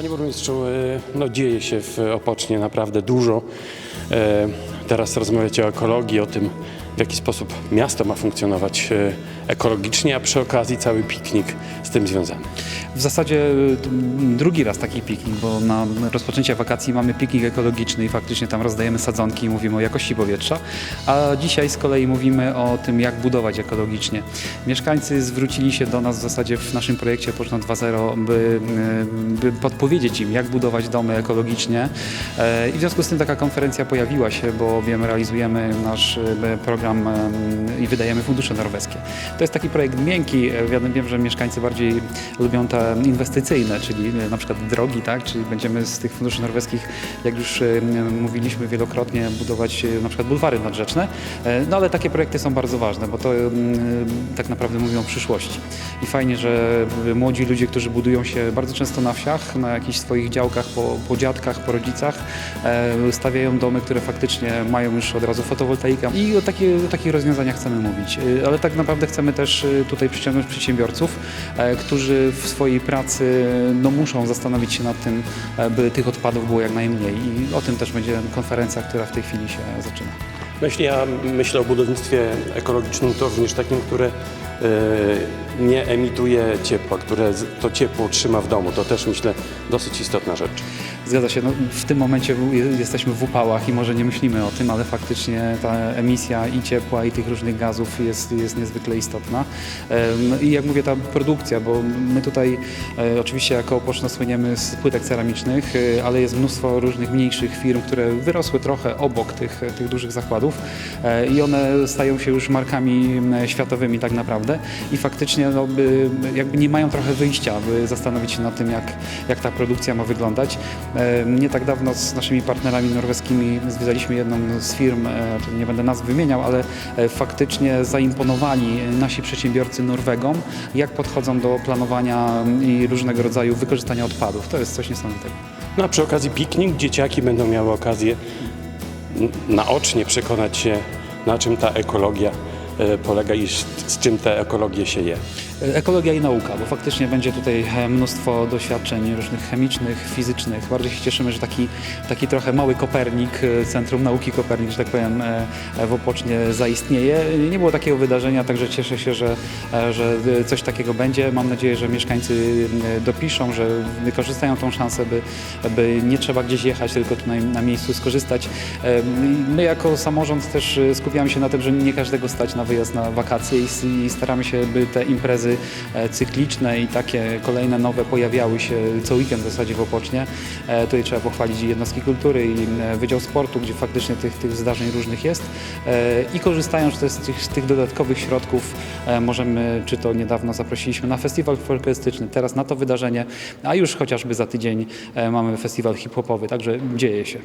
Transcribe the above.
Panie burmistrzu, e, no dzieje się w Opocznie naprawdę dużo. E, Teraz rozmawiacie o ekologii, o tym w jaki sposób miasto ma funkcjonować e, ekologicznie, a przy okazji cały piknik z tym związany. W zasadzie y, drugi raz taki piknik, bo na rozpoczęcie wakacji mamy piknik ekologiczny i faktycznie tam rozdajemy sadzonki i mówimy o jakości powietrza, a dzisiaj z kolei mówimy o tym, jak budować ekologicznie. Mieszkańcy zwrócili się do nas w zasadzie w naszym projekcie Poczna 2.0, by, y, by podpowiedzieć im, jak budować domy ekologicznie E, i w związku z tym taka konferencja pojawiła się, bo wiem, realizujemy nasz program i wydajemy fundusze norweskie. To jest taki projekt miękki, e, wiem, że mieszkańcy bardziej lubią te inwestycyjne, czyli e, na przykład drogi, tak? czyli będziemy z tych funduszy norweskich, jak już e, mówiliśmy wielokrotnie, budować e, na przykład bulwary nadrzeczne, no ale takie projekty są bardzo ważne, bo to tak naprawdę mówią o przyszłości. I fajnie, że młodzi ludzie, którzy budują się bardzo często na wsiach, na jakichś swoich działkach, po, po dziadkach, po rodzicach, stawiają domy, które faktycznie mają już od razu fotowoltaikę i takie, o takich rozwiązaniach chcemy mówić. E, Ale tak naprawdę chcemy też e, tutaj przyciągnąć przedsiębiorców, e, którzy w swojej pracy no, muszą zastanowić się nad tym, e, by tych odpadów było jak najmniej. I o tym też będzie konferencja, która w tej chwili się zaczyna. No jeśli ja myślę o budownictwie ekologicznym, to również takim, które e, nie emituje ciepła, które to ciepło trzyma w domu, to też myślę dosyć istotna rzecz. Zgadza się. No, w tym momencie je- jesteśmy w upałach i może nie myślimy o tym, ale faktycznie ta emisja i ciepła, i tych różnych gazów jest, jest niezwykle istotna. I jak mówię, ta produkcja, bo my tutaj e, oczywiście jako Opoczno słyniemy z płytek ceramicznych, e, ale jest mnóstwo różnych mniejszych firm, które wyrosły trochę obok tych, tych dużych zakładów e, i one stają się już markami światowymi tak naprawdę i faktycznie no, by, jakby nie mają trochę wyjścia, by zastanowić się nad tym, jak, jak ta produkcja ma wyglądać. Nie tak dawno z naszymi partnerami norweskimi związaliśmy jedną z firm, e, nie będę nazw wymieniał, ale e, faktycznie zaimponowali nasi przedsiębiorcy Norwegom, jak podchodzą do planowania i różnego rodzaju wykorzystania odpadów. To jest coś niesamowitego. No a przy okazji piknik dzieciaki będą miały okazję naocznie przekonać się, na czym ta ekologia e, polega i z czym tę ekologię się je. Ekologia i nauka, bo faktycznie będzie tutaj e, mnóstwo doświadczeń różnych chemicznych, fizycznych. Bardzo się cieszymy, że taki, taki trochę mały Kopernik, e, Centrum Nauki Kopernik, że tak powiem, e, w Opocznie zaistnieje. Nie było takiego wydarzenia, także cieszę się, że, że coś takiego będzie. Mam nadzieję, że mieszkańcy dopiszą, że wykorzystają tą szansę, by, by nie trzeba gdzieś jechać, tylko tutaj na miejscu skorzystać. My jako samorząd też skupiamy się na tym, że nie każdego stać na wyjazd na wakacje i staramy się, by te imprezy e, cykliczne i takie kolejne nowe pojawiały się co weekend w zasadzie w Opocznie. E, Tutaj trzeba pochwalić jednostki kultury i e, Wydział Sportu, gdzie faktycznie tych, tych zdarzeń różnych jest. I korzystając też z tych, z tych dodatkowych środków możemy, czy to niedawno zaprosiliśmy na festiwal folklorystyczny, teraz na to wydarzenie, a już chociażby za tydzień mamy festiwal hip-hopowy, także dzieje się.